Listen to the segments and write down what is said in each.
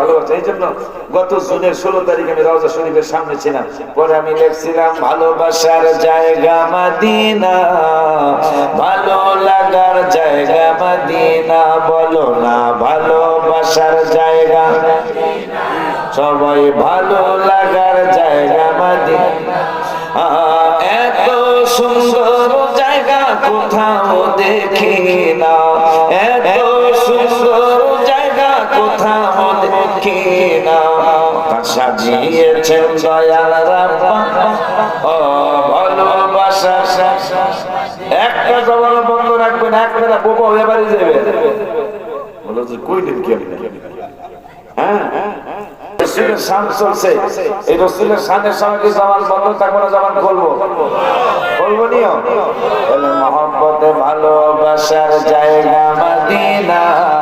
ভালোবাসা। এই জন্য গত জুনের ষোলো তারিখ আমি রওজা শরীফের সামনে ছিলাম। পরে আমি লিখছিলাম, ভালোবাসার জায়গা মাদিনা, ভালো লাগার জায়গা মাদিনা, বলো না ভালোবাসার জায়গা সবাই ভালো লাগার জায়গা মাদিনা। এত সুন্দর জায়গা কোথাও দেখি না। সাজিয়েছেন দয়াল একটা জবান বন্ধ রাখবেন একটা বোবা যাবে হ্যাঁ? সঙ্গে না ভালোবাসার জায়গা মাদিনা।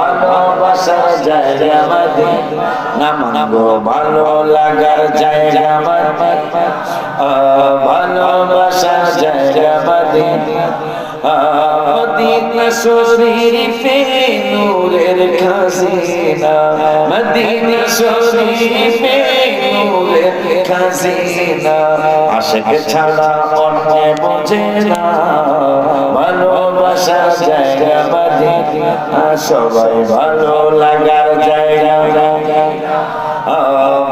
জায়গা নামাগো ভালো লাগার জায়গা মাদি ভালোবাসার জায়গা মাদি মদিনা শরীফে নূরের খাজিনা মদিনা শরীফে নূরের খাজিনা আশেক ছাড়া অন্য বোঝে না। ভালোবাসা জায়গা সবাই ভালো লাগার জায়গা।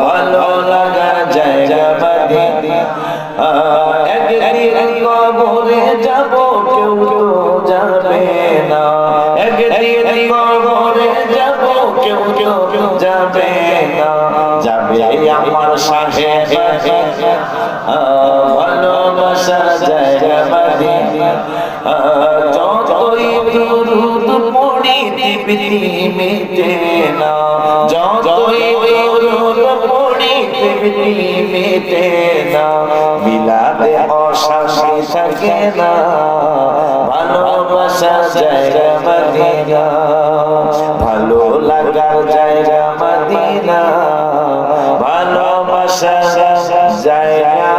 ভালো লাগার জায়গা মদিনা একদিন কবরে যাব, কেউ যাবে না। একদিন কবরে যাব, কেউ কেউ যাবে না। যাবে আমার সাথে। ভালোবাসার জায়গা যতই দুরুদ পড়িতে পৃথিবী মেটে না যতই দুরুদ পড়িতে পৃথিবী মেটে না বিলাতে অশান্তি থাকে না। ভালোবাসা জায়গা মদিনা। ভালো লাগার জায়গা মদিনা। ভালোবাসা জায়গা